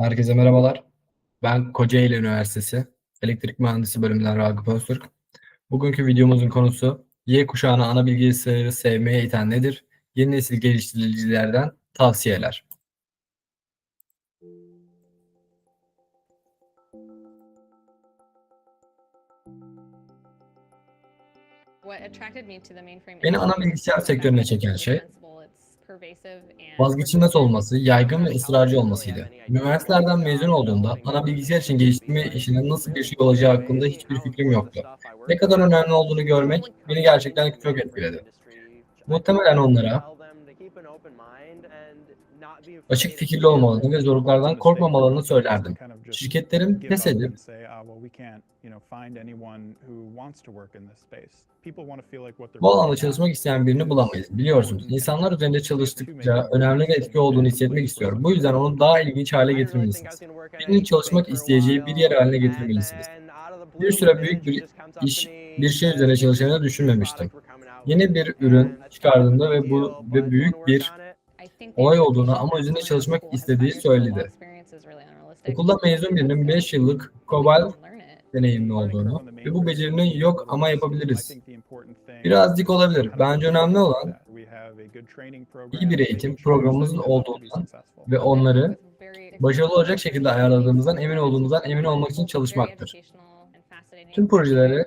Herkese merhabalar. Ben Kocaeli Üniversitesi Elektrik Mühendisi bölümünden Ragıp Öztürk. Bugünkü videomuzun konusu Y kuşağını ana bilgisayarı sevmeye iten nedir? Yeni nesil geliştiricilerden tavsiyeler. Beni ana bilgisayar sektörüne çeken şey, Vazgeçilmez olması, yaygın ve ısrarcı olmasıydı. Üniversitelerden mezun olduğumda ana bilgisayar için geliştirme işinin nasıl bir şey olacağı hakkında hiçbir fikrim yoktu. Ne kadar önemli olduğunu görmek beni gerçekten çok etkiledi. Muhtemelen onlara açık fikirli olmalarını ve zorluklardan korkmamalarını söylerdim. Şirketlerin pes edip bu alanda çalışmak isteyen birini bulamayız. Biliyorsunuz, insanlar üzerinde çalıştıkça önemli ve etki olduğunu hissetmek istiyor. Bu yüzden onu daha ilginç hale getirmelisiniz. Birinin çalışmak isteyeceği bir yer haline getirmelisiniz. Bir süre büyük bir iş, bir şey üzerine çalışacağını düşünmemiştim. Yeni bir ürün çıkardığında ve bu ve büyük bir olay olduğunu ama üzerinde çalışmak istediği söyledi. Okulda mezun birinin 5 yıllık COBOL deneyimli olduğunu ve bu becerinin yok ama yapabiliriz. Biraz dik olabilir. Bence önemli olan iyi bir eğitim programımızın olduğundan ve onları başarılı olacak şekilde ayarladığımızdan emin olduğumuzdan emin olmak için çalışmaktır. Tüm projeleri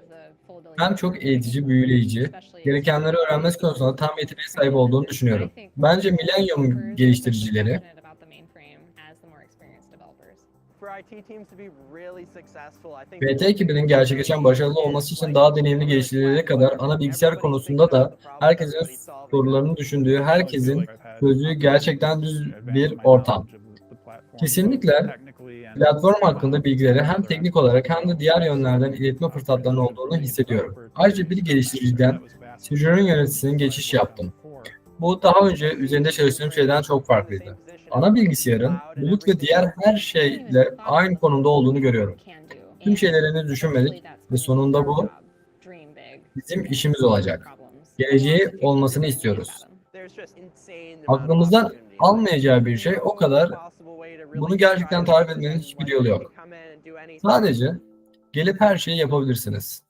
hem çok eğitici, büyüleyici, gerekenleri öğrenmesi konusunda tam yeteneğe sahip olduğunu düşünüyorum. Bence Millennium geliştiricileri BT ekibinin gerçekleşen başarılı olması için daha deneyimli geliştiricilere kadar ana bilgisayar konusunda da herkesin sorularını düşündüğü, herkesin çözdüğü gerçekten düz bir ortam. Kesinlikle platform hakkında bilgileri hem teknik olarak hem de diğer yönlerden iletme fırsatlarının olduğunu hissediyorum. Ayrıca bir geliştiriciden Sejure'un yöneticisine geçiş yaptım. Bu daha önce üzerinde çalıştığım şeyden çok farklıydı. Ana bilgisayarın bulut ve diğer her şeyle aynı konumda olduğunu görüyorum. Tüm şeylerini düşünmedik ve sonunda bu bizim işimiz olacak. Geleceği olmasını istiyoruz. Aklımızdan almayacağı bir şey o kadar bunu gerçekten tarif etmenin hiçbir yolu yok. Sadece gelip her şeyi yapabilirsiniz.